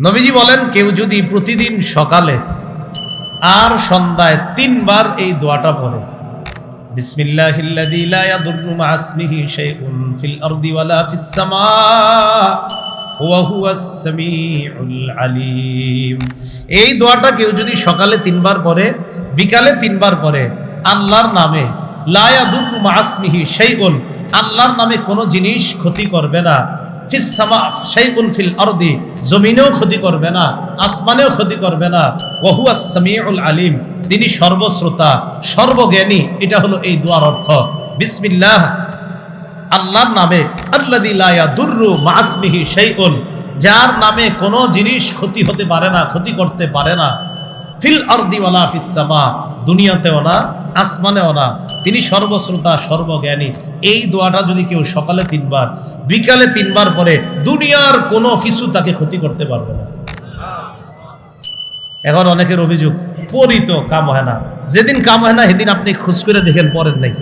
নবীজি বলেন, কেউ যদি প্রতিদিন সকালে আর সন্ধ্যায় তিনবার এই দোয়াটা পড়ে এই দোয়াটা কেউ যদি সকালে তিনবার পড়ে, বিকালে তিনবার পড়ে, আল্লাহর নামে লা ইয়াদুররু মা ইসমিহি শাইউন, আল্লাহর নামে কোনো জিনিস ক্ষতি করবে না। জমিনেও ক্ষতি করবে না, আসমানেও ক্ষতি করবে না। আলিম, তিনি সর্বশ্রোতা, সর্বজ্ঞানী, এটা হলো এই দোয়ার অর্থ। বিসমিল্লাহ, আল্লাহর নামে যার নামে কোনো জিনিস ক্ষতি হতে পারে না, ক্ষতি করতে পারে না। ফিল আরদি ওয়ালা ফিস সামা, দুনিয়াতেও না আসমানেও না, তিনি সর্বশ্রোতা, সর্বজ্ঞানী। এই দোয়াটা যদি কেউ সকালে তিনবার, বিকালে তিনবার পরে দুনিয়ার কোনো কিছু তাকে ক্ষতি করতে পারবে না। এখন অনেকের অভিযোগ, পরিত কাম হয় না। যেদিন কাম হয় না, সেদিন আপনি খুশ করে দেখেন, পরের নাই।